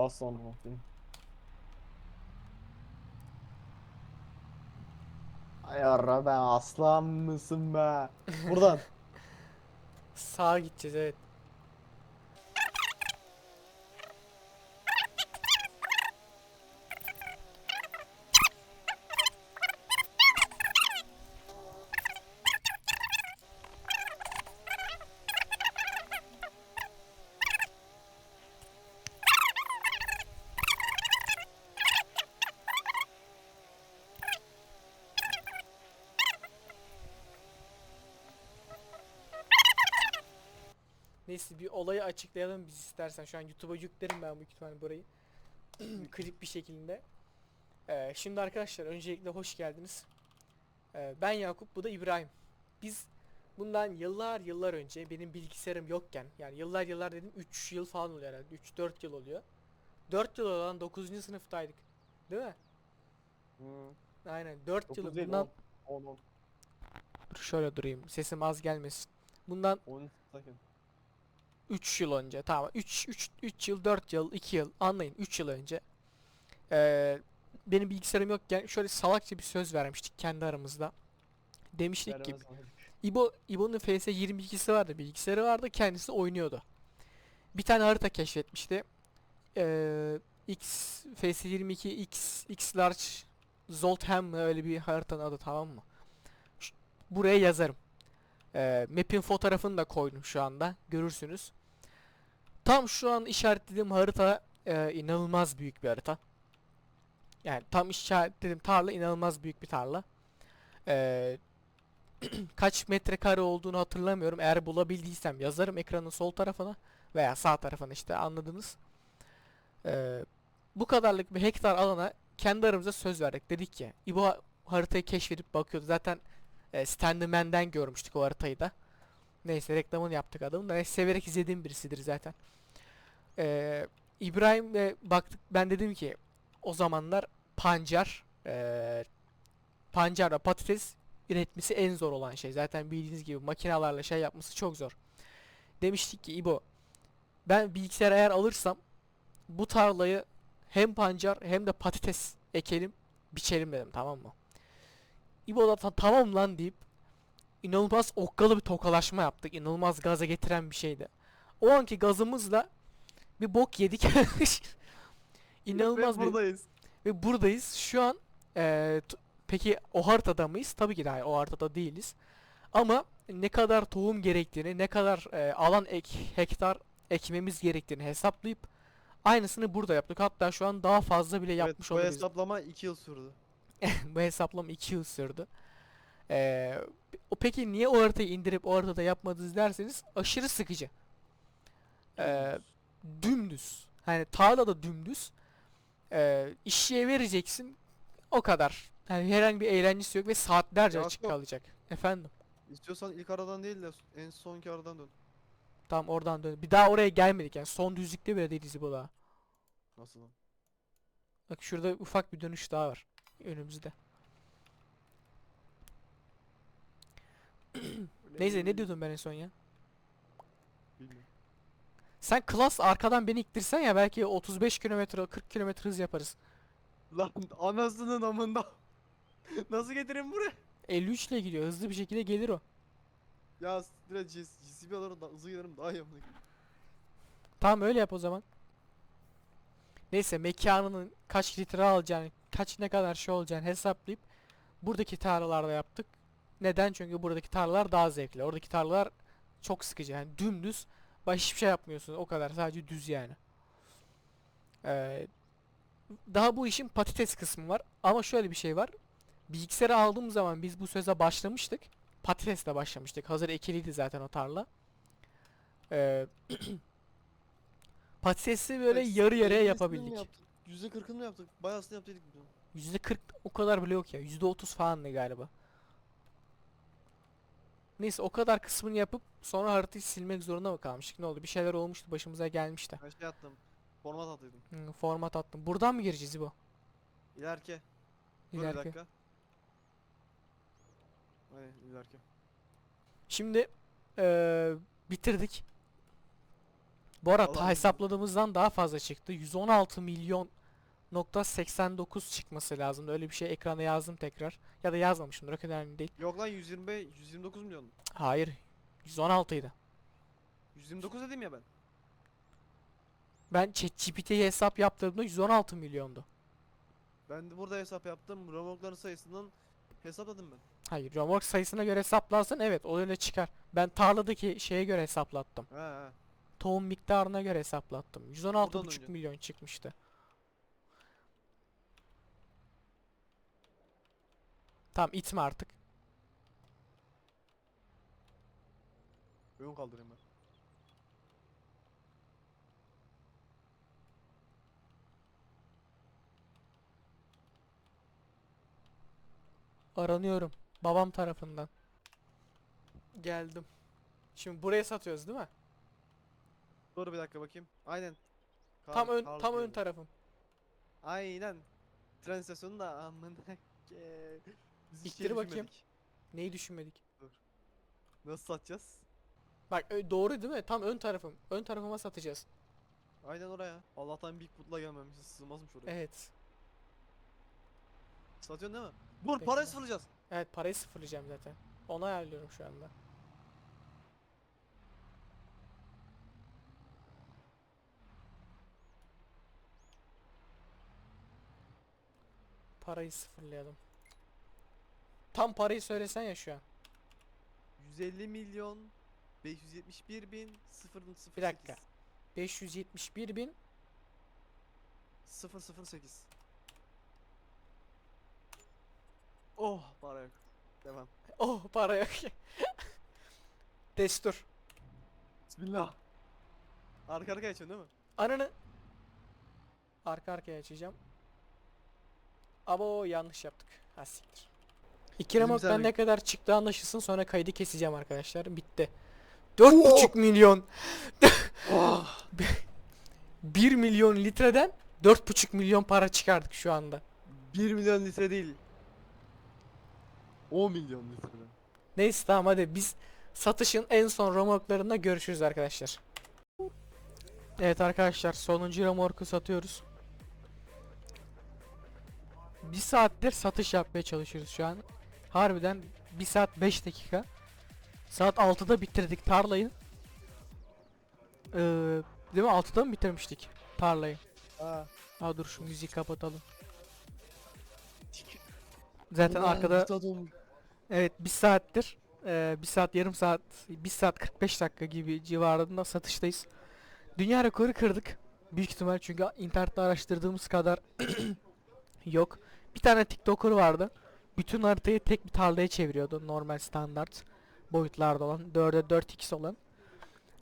Bas sonra bakayım. Ay ara aslan mısın be? Buradan. Sağa gideceğiz evet. Neyse bir olayı açıklayalım biz istersen. Şu an YouTube'a yüklerim ben bu ihtimalle burayı. Klip bir şekilde. Ee, şimdi arkadaşlar öncelikle hoş geldiniz. Ee, ben Yakup, bu da İbrahim. Biz bundan yıllar yıllar önce benim bilgisayarım yokken yani yıllar yıllar dedim 3 yıl falan oluyor herhalde. 3-4 yıl oluyor. 4 yıl olan 9. sınıftaydık. Değil mi? Hı. Aynen 4 yıl bundan on. 10 Dur şöyle durayım. Sesim az gelmesin. Bundan 10 10 sakın. 3 yıl önce tamam 3 3 3 yıl 4 yıl 2 yıl anlayın 3 yıl önce eee, benim bilgisayarım yokken şöyle salakça bir söz vermiştik kendi aramızda. Demiştik ki Veremez sana. İbo İbo'nun FS 22'si vardı bilgisayarı vardı kendisi oynuyordu. Bir tane harita keşfetmişti. Eee X FS 22 X X large Zoltham mı öyle bir haritanın adı tamam mı? Ş- buraya yazarım. Eee map'in fotoğrafını da koydum şu anda. Görürsünüz. Tam şu an işaretlediğim harita eee, inanılmaz büyük bir harita. Yani tam işaretlediğim tarla inanılmaz büyük bir tarla. Eee kaç metrekare olduğunu hatırlamıyorum. Eğer bulabildiysem yazarım ekranın sol tarafına veya sağ tarafına işte anladınız. Eee, bu kadarlık bir hektar alana kendi aramıza söz verdik. Dedik ki İbo haritayı keşfedip bakıyordu. Zaten e, Stanley Man'den görmüştük o haritayı da. Neyse reklamını yaptık adamın da. Neyse, severek izlediğim birisidir zaten. Eee İbrahim'le baktık. Ben dedim ki o zamanlar pancar eee pancar ve patates üretmesi en zor olan şey. Zaten bildiğiniz gibi makinalarla şey yapması çok zor. Demiştik ki İbo ben bilgisayar eğer alırsam bu tarlayı hem pancar hem de patates ekelim biçelim dedim tamam mı? İbo da "Ta- tamam lan deyip inanılmaz okkalı bir tokalaşma yaptık. İnanılmaz gaza getiren bir şeydi. O anki gazımızla bir bok yedik. İnanılmaz Ve bir buradayız. ve buradayız. Şu an t- peki o haritada mıyız? Tabii ki de hayır, o haritada değiliz. Ama ne kadar tohum gerektiğini, ne kadar eee, alan ek, hektar ekmemiz gerektiğini hesaplayıp aynısını burada yaptık. Hatta şu an daha fazla bile yapmış evet, bu olabiliriz. hesaplama 2 yıl sürdü. Bu hesaplama 2 yıl sürdü. Eee, o peki niye o haritayı indirip o haritada yapmadınız derseniz aşırı sıkıcı. Eee dümdüz. Hani tarla da dümdüz. Ee, işçiye vereceksin. O kadar. Yani herhangi bir eğlencesi yok ve saatlerce açık Yakup. kalacak. Efendim. İstiyorsan ilk aradan değil de en sonki aradan dön. Tamam oradan dön. Bir daha oraya gelmedik yani. Son düzlükte bile değiliz bu. Nasıl lan? Bak şurada ufak bir dönüş daha var. Önümüzde. Neyse ne diyordum ben en son ya? Bilmiyorum. Sen klas arkadan beni iktirsen ya belki 35 kilometre 40 kilometre hız yaparız. Lan anasının amında. Nasıl getireyim buraya? 53 ile gidiyor. Hızlı bir şekilde gelir o. Ya direkt GCB alırım da hızlı giderim daha iyi amına. Tamam öyle yap o zaman. Neyse mekanının kaç litre alacağını, kaç ne kadar şey olacağını hesaplayıp buradaki tarlalarda yaptık. Neden? Çünkü buradaki tarlalar daha zevkli. Oradaki tarlalar çok sıkıcı. Yani dümdüz. Baş hiçbir şey yapmıyorsun. O kadar. Sadece düz yani. Ee, daha bu işin patates kısmı var. Ama şöyle bir şey var. Bilgisayarı aldığım zaman biz bu söze başlamıştık. Patatesle başlamıştık. Hazır ekiliydi zaten o tarla. Ee, patatesi böyle Bak, yarı yarıya 50'sini mi yapabildik. yaptık? %40'ını mı yaptık? Biz onu. Yüzde 40 o kadar bile yok ya. Yüzde 30 falandı galiba. Neyse o kadar kısmını yapıp sonra haritayı silmek zorunda mı kalmıştık? Ne oldu? Bir şeyler olmuştu başımıza gelmişti. Ben şey attım. Format atıyordum. Hmm, format attım. Buradan mı gireceğiz bu? İlerke. Dur bir İleriki. dakika. Aynen ilerke. Şimdi eee, bitirdik. Bu arada Allah hesapladığımızdan daha fazla çıktı. 116 milyon nokta 89 çıkması lazım. Öyle bir şey ekrana yazdım tekrar. Ya da yazmamışımdır. Kadar önemli değil. Yok lan 125 129 milyon. Hayır. 116 idi. 129 dedim ya ben. Ben ChatGPT'ye hesap yaptığımda 116 milyondu. Ben de burada hesap yaptım. Remorkların sayısından hesapladım ben. Hayır, Romork sayısına göre hesaplarsan evet o öyle çıkar. Ben tarladaki şeye göre hesaplattım. He he. Tohum miktarına göre hesaplattım. 116,5 önce. milyon çıkmıştı. Tamam itme artık. Ön kaldırayım ben. Aranıyorum. Babam tarafından. Geldim. Şimdi buraya satıyoruz değil mi? Dur bir dakika bakayım. Aynen. Kar- tam ön tam ön tarafım. Aynen. Tren istasyonu da amına Biz hiç İttir şey bakayım. düşünmedik. Neyi düşünmedik? Nasıl satacağız? Bak ö- doğru değil mi? Tam ön tarafım. Ön tarafıma satacağız. Aynen oraya. Allah'tan Bigfoot'la gelmemişiz. Sığmazmış oraya. Evet. Satıyorsun değil mi? Dur Bekle. parayı sıfırlayacağız. Evet parayı sıfırlayacağım zaten. Onu ayarlıyorum şu anda. Parayı sıfırlayalım. Tam parayı söylesen ya şu an. 150 milyon 571 bin 0 0 Bir dakika. 571 bin 008 Oh para yok. Devam. Oh para yok. Destur. Bismillah. Arka arkaya açıyorsun değil mi? Ananı arka arkaya açacağım. Abo yanlış yaptık. Ha siktir. İki remote ben ne kadar çıktığı anlaşılsın sonra kaydı keseceğim arkadaşlar. Bitti. 4,5 milyon. Oh. 1 milyon litreden 4,5 milyon para çıkardık şu anda. 1 milyon litre değil. 10 milyon litre. Neyse tamam hadi biz satışın en son remorklarında görüşürüz arkadaşlar. Evet arkadaşlar sonuncu remorku satıyoruz. Bir saattir satış yapmaya çalışıyoruz şu an. Harbiden 1 saat 5 dakika. Saat 6'da bitirdik tarlayı. Ee, değil mi 6'da mı bitirmiştik tarlayı? Ha. Aa dur şu müziği kapatalım. Zaten arkada Evet bir saattir eee bir saat yarım saat bir saat 45 dakika gibi civarında satıştayız. Dünya rekoru kırdık. Büyük ihtimal çünkü internette araştırdığımız kadar yok. Bir tane TikToker vardı. Bütün haritayı tek bir tarlaya çeviriyordu. Normal standart boyutlarda olan. 4'e 4x olan.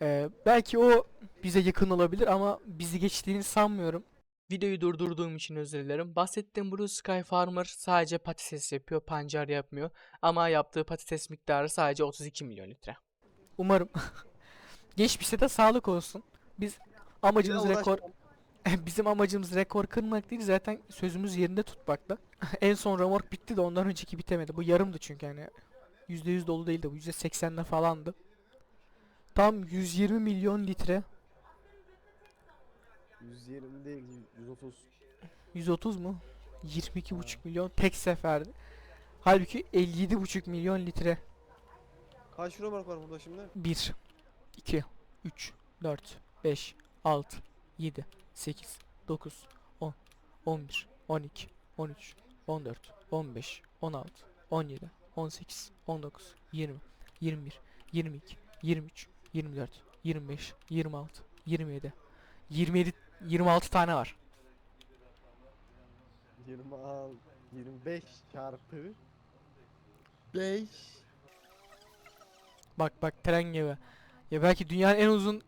Eee, belki o bize yakın olabilir ama bizi geçtiğini sanmıyorum. Videoyu durdurduğum için özür dilerim. Bahsettiğim Blue Sky Farmer sadece patates yapıyor, pancar yapmıyor. Ama yaptığı patates miktarı sadece 32 milyon litre. Umarım geçmişte de sağlık olsun. Biz amacımız rekor bizim amacımız rekor kırmak değil zaten sözümüz yerinde tutmakla. en son remork bitti de ondan önceki bitemedi. Bu yarımdı çünkü hani %100 dolu değildi bu %80'de falandı. Tam 120 milyon litre 120 değil 130. 130 mu? 22,5 milyon tek seferde. Halbuki 57,5 milyon litre. Kaç remork var burada şimdi? 1 2 3 4 5 6 7 8 9 10 11 12 13 14 15 16 17 18 19 20 21 22 23 24 25 26 27 27 26 tane var. 26 25 çarpı 5 Bak bak tren gibi. Ya belki dünyanın en uzun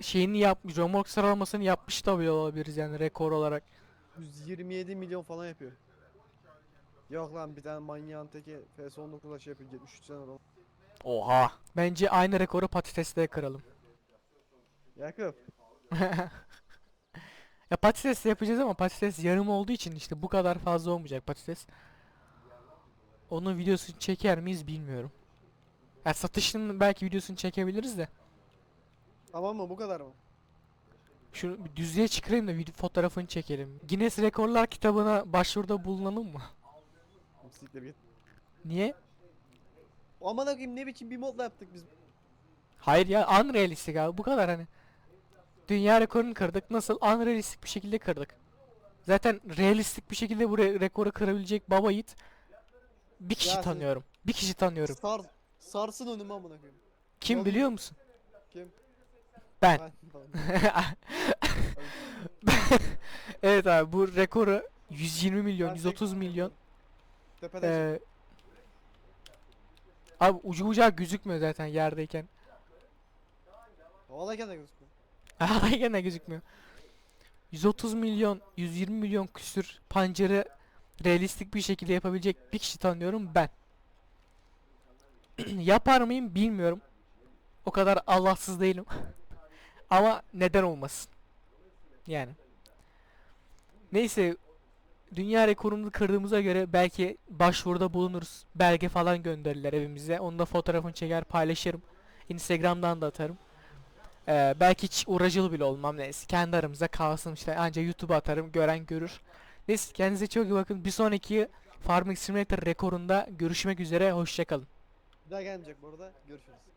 şeyini yapmış, remork sıralamasını yapmış da bile olabiliriz yani rekor olarak. 127 milyon falan yapıyor. Yok lan bir tane manyağın teki FS19'a şey yapıyor 73 tane adam. Oha. Bence aynı rekoru patateste kıralım. Yakup. Ya patates yapacağız ama patates yarım olduğu için işte bu kadar fazla olmayacak patates. Onun videosunu çeker miyiz bilmiyorum. Ya satışının belki videosunu çekebiliriz de. Tamam mı bu kadar mı? Şunu bir düzlüğe çıkarayım da bir fotoğrafını çekelim. Guinness Rekorlar kitabına başvuruda bulunalım mı? Siktir git. Niye? Aman akıyım ne biçim bir modla yaptık biz. Hayır ya unrealistik abi bu kadar hani. Dünya rekorunu kırdık. Nasıl? Unrealistik bir şekilde kırdık. Zaten realistik bir şekilde bu re- rekoru kırabilecek baba yiğit bir kişi Ya sen- tanıyorum. Bir kişi tanıyorum. Sar, sarsın önüme amına koyayım. Kim biliyor musun? Kim? Ben. Evet abi bu rekoru 120 milyon, Ben 130 tek- milyon. Ee, abi ucu bucağı gözükmüyor zaten yerdeyken. Havadayken de gözükmüyor. Havadayken de gözükmüyor. 130 milyon, 120 milyon küsür pancarı realistik bir şekilde yapabilecek bir kişi tanıyorum ben. Yapar mıyım bilmiyorum. O kadar Allahsız değilim. Ama neden olmasın? Yani. Neyse dünya rekorunu kırdığımıza göre belki başvuruda bulunuruz. Belge falan gönderirler evimize. Onu da fotoğrafını çeker paylaşırım. Instagram'dan da atarım. Ee, belki hiç uğraşılı bile olmam neyse. Kendi aramızda kalsın işte. Anca YouTube'a atarım. Gören görür. Neyse kendinize çok iyi bakın. Bir sonraki Farming Simulator rekorunda görüşmek üzere. Hoşçakalın. Bir daha gelmeyecek bu arada. Görüşürüz.